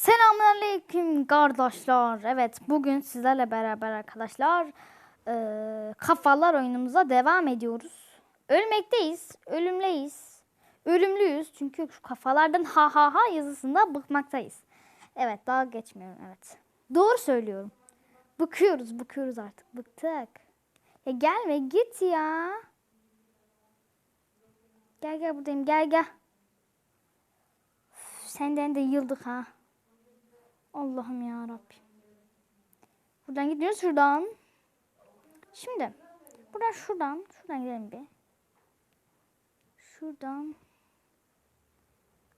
Selamünaleyküm kardeşler. Evet bugün sizlerle beraber arkadaşlar eee, kafalar oyunumuza devam ediyoruz. Ölmekteyiz, ölümleyiz, ölümlüyüz çünkü şu kafalardan ha ha ha yazısında bıkmaktayız. Evet daha geçmiyorum evet. Doğru söylüyorum. Bıkıyoruz, bıkıyoruz artık. Bıktık. Ya gelme git ya. Gel gel buradayım gel gel. Üf, Senden de yıldık ha. Allah'ım ya Rabbim. Buradan gidiyoruz şuradan. Şimdi buradan şuradan şuradan gidelim bir. Şuradan.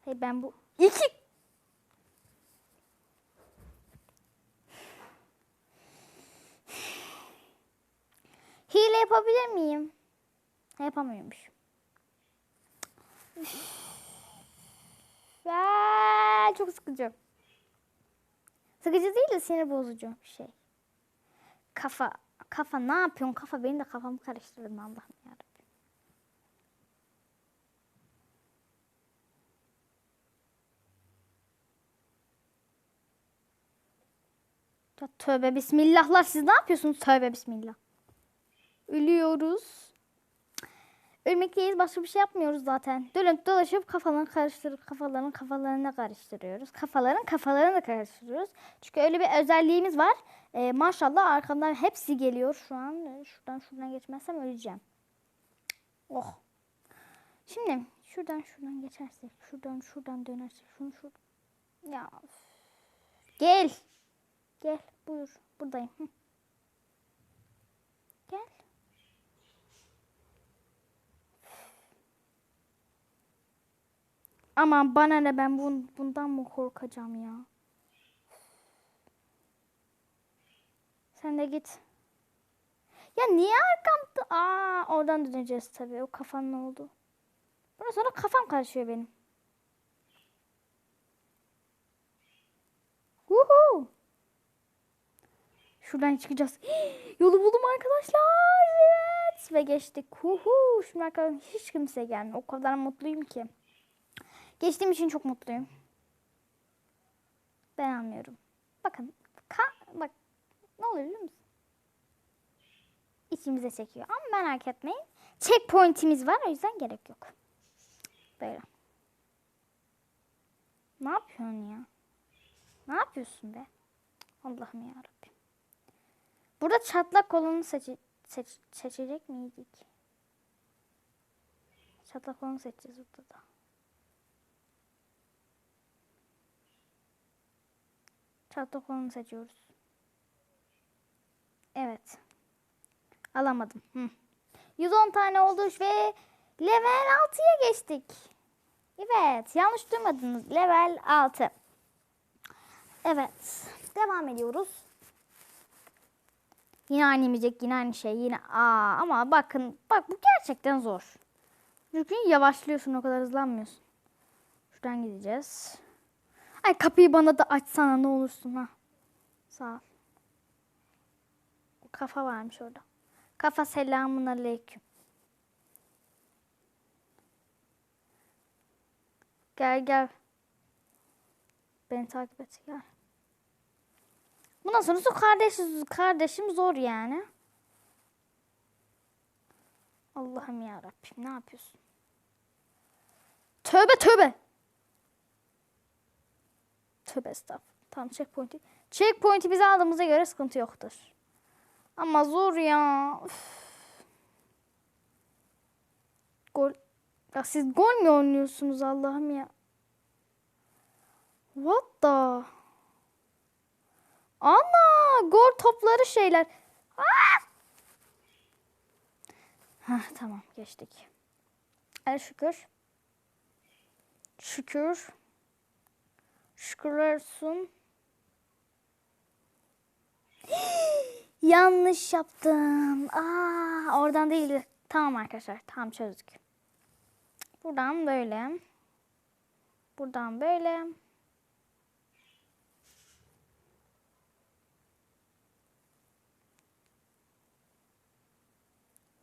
Hey ben bu iki Hile yapabilir miyim? Yapamıyormuş. Aa, çok sıkıcı. Sıkıcı değil de sinir bozucu bir şey. Kafa, kafa ne yapıyorsun? Kafa benim de kafamı karıştırdın Allah'ım yarabbim. Ya Tövbe bismillahlar siz ne yapıyorsunuz? Tövbe bismillah. Ölüyoruz. Ölmekteyiz başka bir şey yapmıyoruz zaten. Dönüp dolaşıp kafalarını karıştırıp kafaların kafalarını karıştırıyoruz. Kafaların kafalarını da karıştırıyoruz. Çünkü öyle bir özelliğimiz var. Ee, maşallah arkamdan hepsi geliyor şu an. Ee, Şuradan şuradan geçmezsem öleceğim. Oh. Şimdi şuradan şuradan geçersek, şuradan şuradan dönersek, şunu şuradan. Ya. Gel. Gel buyur. Buradayım. Gel. Aman bana ne ben bun, bundan mı korkacağım ya? Sen de git. Ya niye arkamda? Aa oradan döneceğiz tabii. O kafanın ne oldu? Bundan sonra kafam karışıyor benim. Woohoo! Şuradan çıkacağız. Yolu buldum arkadaşlar. Evet. Ve geçtik. Huhu. Şimdi arkadan hiç kimse gelmiyor. O kadar mutluyum ki. Geçtiğim için çok mutluyum. Ben anlıyorum. Bakın. Ka- bak. Ne oluyor biliyor musun? İçimize çekiyor. Ama merak etmeyin. Checkpoint'imiz var. O yüzden gerek yok. Böyle. Ne yapıyorsun ya? Ne yapıyorsun be? Allah'ım ya Rabbim. Burada çatlak kolunu seçi- seç- seçecek miydik? Çatlak kolunu seçeceğiz burada da. Çatlak kolunu seçiyoruz. Evet. Alamadım. Hı. 110 tane oldu ve level 6'ya geçtik. Evet. Yanlış duymadınız. Level 6. Evet. Devam ediyoruz. Yine aynı müzik, yine aynı şey, yine aa ama bakın bak bu gerçekten zor. Çünkü yavaşlıyorsun o kadar hızlanmıyorsun. Şuradan gideceğiz. Ay kapıyı bana da açsana ne olursun ha. Sağ ol. Kafa varmış orada. Kafa selamun aleyküm. Gel gel. Beni takip et gel. Bundan sonrası kardeşiz, kardeşim zor yani. Allah'ım ya Rabbim ne yapıyorsun? Tövbe tövbe. Tövbe estağfurullah. Tamam checkpoint'i. Checkpoint'i bize aldığımıza göre sıkıntı yoktur. Ama zor ya. Üf. Gol. Ya siz gol mü oynuyorsunuz Allah'ım ya? What the? Ana gol topları şeyler. Aa! Hah, tamam geçtik. El şükür. Şükür. Şükürler olsun. Yanlış yaptım. Aa, oradan değildi. Tamam arkadaşlar. Tamam çözdük. Buradan böyle. Buradan böyle.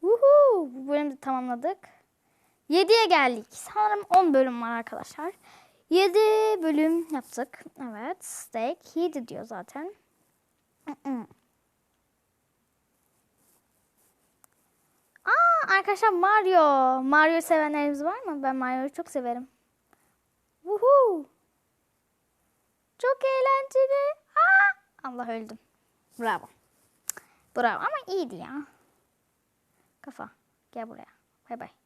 Woohoo! Bu bölümü de tamamladık. 7'ye geldik. Sanırım 10 bölüm var arkadaşlar. 7 bölüm yaptık. Evet. Steak 7 diyor zaten. Aa arkadaşlar Mario. Mario sevenlerimiz var mı? Ben Mario'yu çok severim. Woohoo. Çok eğlenceli. Aa! Allah öldüm. Bravo. Bravo ama iyiydi ya. Kafa. Gel buraya. Bay bay.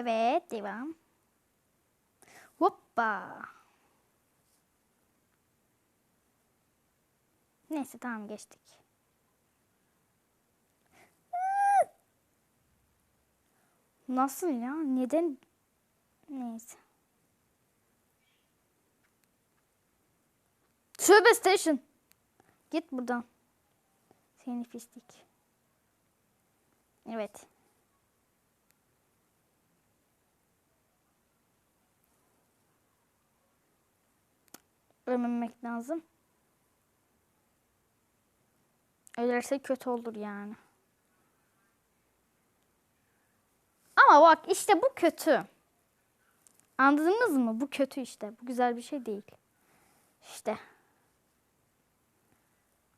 Evet, devam. Hoppa. Neyse tamam geçtik. Nasıl ya? Neden? Neyse. Tövbe station. Git buradan. Seni pislik. Evet. Ölmemek lazım. Ölürse kötü olur yani. Ama bak işte bu kötü. Anladınız mı? Bu kötü işte. Bu güzel bir şey değil. İşte.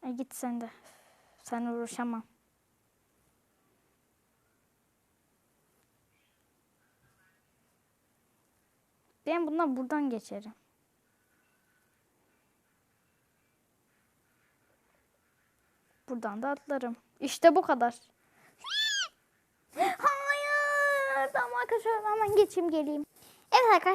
Ay git sen de. Sen uğraşamam. Ben bundan buradan geçerim. Buradan da atlarım. İşte bu kadar. Hayır. Tamam arkadaşlar hemen geçeyim geleyim. Evet arkadaşlar.